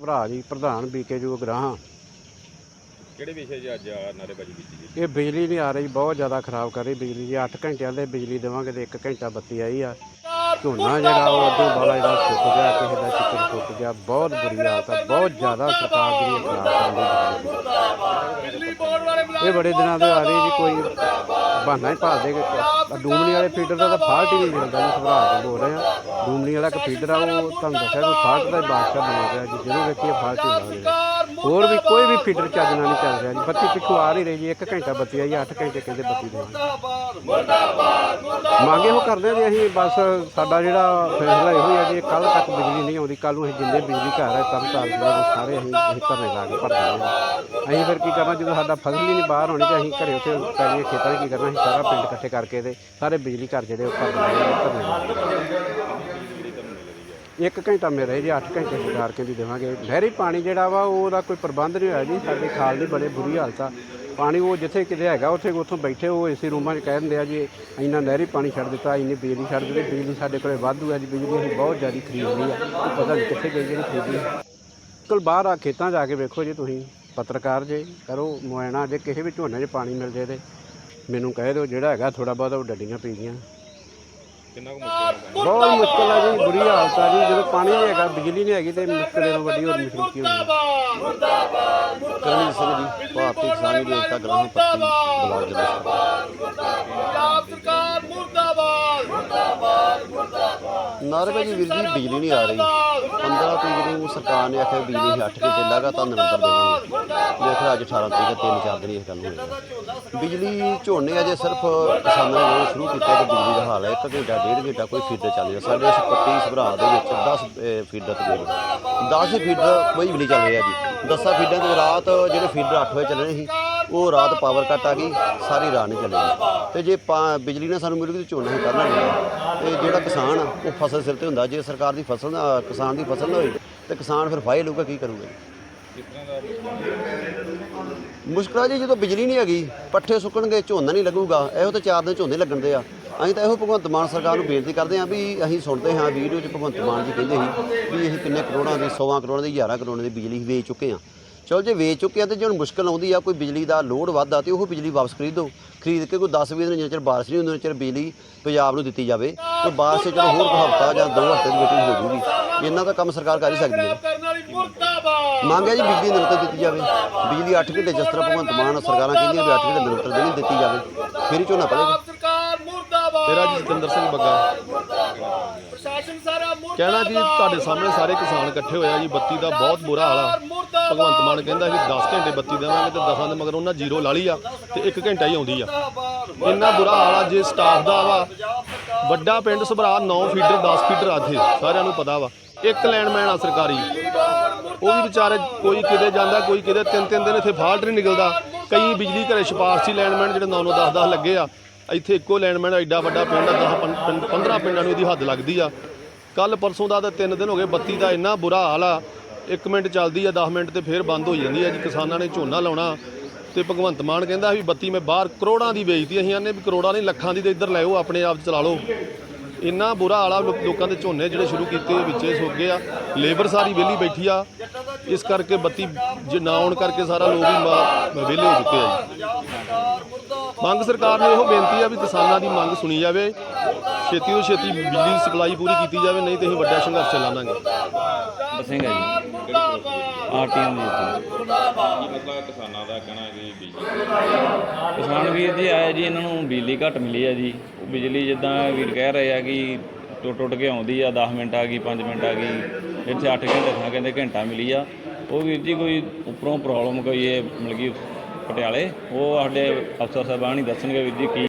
ਭਰਾ ਜੀ ਪ੍ਰਧਾਨ ਬੀਕੇ ਜੋ ਗ੍ਰਾਹਾਂ। ਕਿਹੜੇ ਵਿਸ਼ੇ 'ਚ ਅੱਜ ਆ ਨਾਅਰੇਬਾਜ਼ੀ ਕੀਤੀ ਜੀ ਇਹ ਬਿਜਲੀ ਨਹੀਂ ਆ ਰਹੀ ਬਹੁਤ ਜ਼ਿਆਦਾ ਖਰਾਬ ਕਰ ਰਹੀ ਬਿਜਲੀ ਜੀ। 8 ਘੰਟਿਆਂ ਦੇ ਬਿਜਲੀ ਦੇਵਾਂਗੇ ਤੇ 1 ਘੰਟਾ ਬੱਤੀ ਆਈ ਆ। ਝੋਨਾ ਜਿਹੜਾ ਉਹ ਅੱਧੇ ਵਾਲਾ ਜਿਹੜਾ ਸੁੱਕ ਗਿਆ, ਕਿਸੇ ਦਾ ਚਿੱਕੜ ਸੁੱਕ ਗਿਆ, ਬਹੁਤ ਬੁਰੀ ਹਾਲਤ ਆ, ਬਹੁਤ ਜ਼ਿਆਦਾ ਸਰਕਾਰ ਜਿਹੜੀ ਇਹ ਇਹ ਬੜੇ ਦਿਨਾਂ ਤੋਂ ਆ ਰਹੀ ਜੀ ਕੋਈ ਬਹਾਨਾ ਹੀ ਭਾਲਦੇ ਕਿ ਡੂਮਣੀ ਵਾਲੇ ਫੀਡਰ ਦਾ ਤਾਂ ਫਾਲਟ ਹੀ ਨਹੀਂ ਮਿਲਦਾ ਜੀ ਸਭਰਾ ਤੋਂ ਬੋਲ ਰਹੇ। ਆ ਡੂਮਣੀ ਵਾਲਾ ਇੱਕ ਫੀਡਰ ਆ, ਉਹ ਤੁਹਾਨੂੰ ਦੱਸਿਆ ਕਿ ਫਾਲਟ ਦਾ ਬਾਦਸ਼ਾਹ ਬਣਿਆ ਗਿਆ ਜੀ ਜਦੋਂ ਵੇਖੀਏ ਫਾਲਟ ਹੀ ਲਾ ਹੋਰ ਵੀ ਕੋਈ ਵੀ ਫੀਡਰ ਚੱਜਣਾ ਨਹੀਂ ਚੱਲ ਰਿਹਾ ਜੀ। ਬੱਤੀ ਪਿੱਛੋਂ ਆ ਰਹੀ ਰਹੀ ਜੀ 1 ਘੰਟਾ ਬੱਤੀ ਆਈ 8 ਘੰਟੇ ਕਹਿੰਦੇ ਬੱਤੀ ਦੇ ਮੰਗ ਇਹੋ ਕਰਦੇ ਵੀ ਅਸੀਂ ਬਸ ਸਾਡਾ ਜਿਹੜਾ ਫੈਸਲਾ ਇਹੋ ਹੀ ਹੈ ਜੀ ਕੱਲ ਤੱਕ ਬਿਜਲੀ ਨਹੀਂ ਆਉਂਦੀ ਕੱਲ ਨੂੰ ਅਸੀਂ ਜਿੰਨੇ ਬਿਜਲੀ ਘਰ ਹੈ ਤਰਨ ਤਾਰਨ ਦੇ ਸਾਰੇ ਅਸੀਂ ਅਸੀਂ ਘਰੇ ਲਾ ਕੇ ਭਰ ਦਾਂਗੇ ਅਸੀਂ ਫਿਰ ਕੀ ਕਰਨਾ ਜਦੋਂ ਸਾਡਾ ਫਸਲ ਹੀ ਨਹੀਂ ਬਾਹਰ ਹੋਣੀ ਤਾਂ ਅਸੀਂ ਘਰੇ ਉੱਥੇ ਪੈਣੀਆਂ ਖੇਤਾਂ 'ਚ ਕੀ ਕਰਨਾ ਅਸੀਂ ਸਾਰਾ ਪਿੰਡ ਇਕੱਠੇ ਕਰਕੇ ਤੇ ਸਾਰੇ ਬਿਜਲੀ ਘਰ ਜਿਹੜੇ ਉਹ ਭਰ ਦਾਂਗੇ ਇੱਕ ਘੰਟਾ ਮੇਰੇ ਰਹਿ ਜੀ 8 ਘੰਟੇ ਸਰਕਾਰ ਕਹਿੰਦੀ ਦੇਵਾਂਗੇ। ਨਹਿਰੀ ਪਾਣੀ ਜਿਹੜਾ ਵਾ, ਉਹਦਾ ਕੋਈ ਪ੍ਰਬੰਧ ਨਹੀਂ ਹੋਇਆ ਜੀ। ਸਾਡੇ ਖਾਲ ਦੀ ਬੜੇ ਬੁਰੀ ਹਾਲਤ ਆ। ਪਾਣੀ ਉਹ ਜਿੱਥੇ ਕਿਤੇ ਹੈਗਾ, ਉੱਥੇ ਉੱਥੋਂ ਬੈਠੇ ਉਹ ਏਸੀ ਰੂਮਾਂ 'ਚ ਕਹਿ ਦਿੰਦੇ ਆ ਜੀ, ਇੰਨਾ ਨਹਿਰੀ ਪਾਣੀ ਛੱਡ ਦਿੱਤਾ, ਇੰਨੀ ਬਿਜਲੀ ਛੱਡ ਦਿੱਤੀ, ਬਿਜਲੀ ਸਾਡੇ ਕੋਲੇ ਵਾਧੂ ਹੈ ਜੀ, ਬਿਜਲੀ ਅਸੀਂ ਬਹੁਤ ਜ਼ਿਆਦਾ ਖਰੀਦਣੀ ਆ। ਉਹ ਪਤਾ ਨਹੀਂ ਕਿੱਥੇ ਗਈ ਜਿਹੜੀ ਖਰੀਦੀ ਕੋਲ ਬਾਹਰ ਆ ਖੇਤਾਂ ਜਾ ਕੇ ਵੇਖੋ ਜੀ ਤੁਸੀਂ, ਪੱਤਰਕਾਰ ਜੇ, ਕਰੋ ਮੋਇਣਾ ਜੇ ਕਿਸੇ ਵੀ ਝੋਨੇ 'ਚ ਪਾਣੀ ਮਿਲ ਜੇ ਤੇ ਮੈਨੂੰ ਕਹਿ ਦਿਓ, ਜਿਹੜਾ ਹੈਗਾ ਥੋੜਾ ਬਹੁਤਾ ਉਹ ਡੱਡੀਆਂ ਪੀ ਪੀਂਦੀਆਂ ਕਿੰਨਾ ਕੁ ਮੁਸ਼ਕਿਲ ਬਹੁਤ ਮੁਸ਼ਕਲ ਆ ਜੀ ਬੁਰੀ ਹਾਲਤ ਆ ਜੀ। ਜਦੋਂ ਪਾਣੀ ਨਹੀਂ ਹੈਗਾ ਬਿਜਲੀ ਨਹੀਂ ਹੈਗੀ ਤੇ ਮੁਸ਼ਕਲ ਨਾਲੋਂ ਵੱਡੀ ਹੋਰ ਮੁਸ਼ਕਲ ਕੀ ਹੋਣੀ ਕਰਮਜੀਤ ਸਿੰਘ ਜੀ ਭਾਰਤੀ ਕਿਸਾਨ ਏਕਤਾ ਗ੍ਰਾਮ ਪੱਤੀ ਬਲਾਕ ਜਲੰਧਰ ਸਰਕਾਰ ਮੁਰਦਾਬਾਦ ਨਾਰੇਬਾਜ਼ੀ ਵੀਰ ਜੀ ਬਿਜਲੀ ਨਹੀਂ ਆ ਰਹੀ। 15 ਤਰੀਕ ਨੂੰ ਸਰਕਾਰ ਨੇ ਆਖਿਆ ਬਿਜਲੀ ਹੀ 8 ਘੰਟੇ ਲਗਾਤਾਰ ਨਿਰੰਤਰ ਦੇਵਾਂਗੇ। ਦੇਖੋ ਅੱਜ 18 ਤਰੀਕ ਹੈ ਤਿੰਨ ਚਾਰ ਦਿਨ ਇਹ ਗੱਲ ਹੋਏਗਾ ਬਿਜਲੀ ਝੋਨੇ ਅਜੇ ਸਿਰਫ ਕਿਸਾਨਾਂ ਨੇ ਸ਼ੁਰੂ ਕੀਤਾ ਤੇ ਬਿਜਲੀ ਦਾ ਹਾਲ ਹੈ। ਇੱਕ ਘੰਟਾ, ਡੇਢ ਘੰਟਾ ਕੋਈ ਫੀਡਰ ਚੱਲ ਰਿਹਾ। ਸਾਡੇ ਇਸ ਪੱਤੀ ਸਭਰਾ ਦੇ ਵਿੱਚ 10 ਫੀਡਰ ਤਕਰੀਬਨ। 10 ਫੀਡਰ ਕੋਈ ਵੀ ਨਹੀਂ ਚੱਲ ਰਿਹਾ ਜੀ। 10 ਫੀਡਰਾਂ ਦੇ ਰਾਤ ਜਿਹੜੇ ਫੀਡਰ 8 ਵਜੇ ਚੱਲਣੇ ਸੀ, ਉਹ ਰਾਤ ਪਾਵਰ ਕੱਟ ਆ ਗਈ, ਸਾਰੀ ਰਾਤ ਨਹੀਂ ਚੱਲੇਗੀ ਤੇ ਜੇ ਪਾ- ਬਿਜਲੀ ਨਾਲ ਸਾਨੂੰ ਮਿਲੂਗੀ ਤੇ ਝੋਨਾ ਹੀ ਕਰਨਾ ਨਹੀਂ ਤੇ ਜਿਹੜਾ ਕਿਸਾਨ ਆ, ਉਹ ਫਸਲ ਸਿਰ ਤੇ ਹੁੰਦਾ। ਜੇ ਸਰਕਾਰ ਦੀ ਫਸਲ ਨਾ, ਕਿਸਾਨ ਦੀ ਫਸਲ ਨਾ ਹੋਈ, ਤੇ ਕਿਸਾਨ ਫਿਰ ਫਾਇਲ ਲਊਗਾ ਕੀ ਕਰੂਗਾ ਜੀ? ਕਿਸ ਜੀ, ਜਦੋਂ ਬਿਜਲੀ ਨਹੀਂ ਹੈਗੀ, ਪੱਠੇ ਸੁੱਕਣਗੇ, ਝੋਨਾ ਨਹੀਂ ਲੱਗੂਗਾ। ਇਹੋ ਤਾਂ ਚਾਰ ਦਿਨ ਝੋਨੇ ਲੱਗਣ ਦੇ ਆ। ਅਸੀਂ ਤਾਂ ਇਹੋ ਭਗਵੰਤ ਮਾਨ ਸਰਕਾਰ ਨੂੰ ਬੇਨਤੀ ਕਰਦੇ ਹਾਂ ਵੀ ਅਸੀਂ ਸੁਣਦੇ ਹਾਂ, ਵੀਡੀਓ 'ਚ ਭਗਵੰਤ ਮਾਨ ਜੀ ਕਹਿੰਦੇ ਸੀ ਵੀ ਅਸੀਂ ਕਿੰਨੇ ਕਰੋੜਾਂ ਦੀ 100 ਕਰੋੜਾਂ ਦੀ 11 ਕਰੋੜਾਂ ਦੀ ਬਿਜਲੀ ਵੇਚ ਚੁੱਕੇ ਹਾਂ। ਚਲੋ ਜੇ ਵੇਚ ਚੁੱਕੇ ਆ ਤੇ ਜੇ ਹੁਣ ਮੁਸ਼ਕਲ ਆਉਂਦੀ ਆ ਕੋਈ ਬਿਜਲੀ ਦਾ ਲੋਡ ਵੱਧਦਾ ਤੇ ਉਹ ਬਿਜਲੀ ਵਾਪਸ ਖਰੀਦੋ। ਖਰੀਦ ਕੇ ਕੋਈ 10 20 ਦਿਨ ਜਿੰਨਾ ਚਿਰ ਬਾਰਿਸ਼ ਨਹੀਂ ਹੁੰਦੀ ਉਹਨਾਂ ਚਿਰ ਬਿਜਲੀ ਪੰਜਾਬ ਨੂੰ ਦਿੱਤੀ ਜਾਵੇ। ਤੇ ਬਾਰਿਸ਼ ਚਲੋ ਹੋਰ ਹਫ਼ਤਾ ਜਾਂ ਦੋ ਹਫ਼ਤੇ ਦੀ ਵੇਟਿੰਗ ਹੋ ਜੂਗੀ। ਇਹਨਾਂ ਦਾ ਕੰਮ ਸਰਕਾਰ ਕਰ ਹੀ ਸਕਦੀ ਹੈ। ਮੰਗ ਹੈ ਜੀ ਬਿਜਲੀ ਨਿਰੰਤਰ ਦਿੱਤੀ ਜਾਵੇ। ਬਿਜਲੀ 8 ਘੰਟੇ ਜਿਸ ਤਰ੍ਹਾਂ ਭਗਵੰਤ ਮਾਨ ਸਰਕਾਰਾਂ ਕਹਿੰਦੀਆਂ ਵੀ 8 ਘੰਟੇ ਨਿਰੰਤਰ ਦੇਣੀ ਦਿੱਤੀ ਜਾਵੇ। ਫਿਰ ਹੀ ਝੋਨਾ ਪੜੇਗਾ ਸਰਕਾਰ ਮੁਰਦਾਬਾਦ। ਮੇਰਾ ਜੀ ਜਤਿੰਦਰ ਸਿੰਘ ਬੱਗਾ। ਕਹਿਣਾ ਜੀ ਤੁਹਾਡੇ ਸਾਹਮਣੇ ਸਾਰੇ ਕਿਸਾਨ ਇਕੱਠੇ ਹੋਇਆ ਜੀ ਬੱਤੀ ਦਾ ਬਹੁਤ ਬੁਰਾ ਹਾਲ ਆ। ਭਗਵੰਤ ਮਾਨ ਕਹਿੰਦਾ ਵੀ 10 ਘੰਟੇ ਬੱਤੀ ਦੇਵਾਂਗੇ ਤੇ 10 ਦੇ ਮਗਰ ਉਹਨਾਂ ਜ਼ੀਰੋ ਲਾ ਲਈ ਆ ਤੇ 1 ਘੰਟਾ ਹੀ ਆਉਂਦੀ ਆ। ਇੰਨਾ ਬੁਰਾ ਹਾਲ ਆ ਜੇ ਸਟਾਫ ਦਾ ਵਾ ਵੱਡਾ ਪਿੰਡ ਸਭਰਾ 9 ਫੀਡਰ 10 ਫੀਡਰ ਆ ਇੱਥੇ ਸਾਰਿਆਂ ਨੂੰ ਪਤਾ ਵਾ। ਇੱਕ ਲੈਂਡਮੈਨ ਆ ਸਰਕਾਰੀ ਉਹ ਵੀ ਵਿਚਾਰੇ ਕੋਈ ਕਿਤੇ ਜਾਂਦਾ ਕੋਈ ਕਿਤੇ ਤਿੰਨ ਤਿੰਨ ਦਿਨ ਇੱਥੇ ਫਾਲਟ ਨਹੀਂ ਨਿਕਲਦਾ। ਕਈ ਬਿਜਲੀ ਘਰੇ ਸਿਫਾਰਸ਼ੀ ਲੈਂਡਮੈਨ ਜਿਹੜੇ 9 9 10 10 ਲੱਗੇ ਆ। ਇੱਥੇ ਇੱਕੋ ਲੈਂਡਮੈਨ ਐਡਾ ਵੱਡਾ ਪਿੰਡ ਆ 10 15 ਪਿੰਡਾਂ ਨੂੰ ਇਹਦੀ ਹੱਦ ਲੱਗਦੀ ਆ। ਕੱਲ ਪਰਸੋਂ ਦਾ ਤਾਂ 3 ਦਿਨ ਹੋ ਗਏ, ਬੱਤੀ ਦਾ ਇੰਨਾ ਬੁਰਾ ਹਾਲ ਆ। 1 ਮਿੰਟ ਚੱਲਦੀ ਆ 10 ਮਿੰਟ ਤੇ ਫੇਰ ਬੰਦ ਹੋ ਜਾਂਦੀ ਆ ਜੀ। ਕਿਸਾਨਾਂ ਨੇ ਝੋਨਾ ਲਾਉਣਾ ਤੇ ਭਗਵੰਤ ਮਾਨ ਕਹਿੰਦਾ ਵੀ ਬੱਤੀ ਮੈਂ ਬਾਹਰ ਕਰੋੜਾਂ ਦੀ ਵੇਚਦੀ ਅਸੀਂ ਆਨੇ ਵੀ ਕਰੋੜਾਂ ਨਹੀਂ, ਲੱਖਾਂ ਦੀ ਤੇ ਇੱਧਰ ਲੈ ਆਪਣੇ ਆਪ ਚਲਾ ਲਓ। ਇੰਨਾ ਬੁਰਾ ਹਾਲ ਆ ਲੋ- ਲੋਕਾਂ ਦੇ ਝੋਨੇ ਜਿਹੜੇ ਸ਼ੁਰੂ ਕੀਤੇ ਵਿੱਚੇ ਸੁੱਕ ਗਏ ਆ। ਲੇਬਰ ਸਾਰੀ ਵਿਹਲੀ ਬੈਠੀ ਆ। ਇਸ ਕਰਕੇ ਬੱਤੀ ਜੇ ਨਾ ਆਉਣ ਕਰਕੇ ਸਾਰਾ ਲੋਕ ਹੀ ਵਿਹਲੇ ਹੋ ਚੁੱਕੇ ਆ ਜੀ। ਮੰਗ ਸਰਕਾਰ ਨੂੰ ਇਹੋ ਬੇਨਤੀ ਆ ਵੀ ਕਿਸਾਨਾਂ ਦੀ ਮੰਗ ਸੁਣੀ ਜਾਵੇ। ਛੇਤੀ ਤੋਂ ਛੇਤੀ ਬਿਜਲੀ ਦੀ ਸਪਲਾਈ ਪੂਰੀ ਕੀਤੀ ਜਾਵੇ, ਨਹੀਂ ਤੇ ਅਸੀਂ ਵੱਡਾ ਸੰਘਰਸ਼ ਚਲਾਵਾਂਗੇ। ਸਿੰਘ ਜੀ। ਆਰਟੀਐਮ ਦੀ ਇੱਥੇ। ਕੀ ਮਸਲਾ ਕਿਸਾਨਾਂ ਦਾ ਕਹਿਣਾ ਹੈ ਕਿ ਬਿਜਲੀ ਕਿਸਾਨ ਵੀਰ ਜੀ ਆਇਆ ਜੀ, ਇਹਨਾਂ ਨੂੰ ਬਿਜਲੀ ਘੱਟ ਮਿਲੀ ਆ ਜੀ। ਉਹ ਬਿਜਲੀ ਜਿੱਦਾਂ ਵੀਰ ਕਹਿ ਰਹੇ ਆ ਕਿ ਟੁੱਟ ਟੁੱਟ ਕੇ ਆਉਂਦੀ ਆ 10 ਮਿੰਟ ਆ ਗਈ 5 ਮਿੰਟ ਆ ਗਈ, ਇੱਥੇ 8 ਘੰਟੇ ਥਾਂ ਕਹਿੰਦੇ ਘੰਟਾ ਮਿਲੀ ਆ। ਉਹ ਵੀਰ ਜੀ ਕੋਈ ਉੱਪਰੋਂ ਪ੍ਰੋਬਲਮ ਕੋਈ ਇਹ ਮਿਲ ਗਈ ਪਟਿਆਲੇ ਉਹ ਸਾਡੇ ਅਫਸਰ ਸਾਹਿਬਾਨ ਹੀ ਦੱਸਣਗੇ ਵੀਰ ਜੀ ਕੀ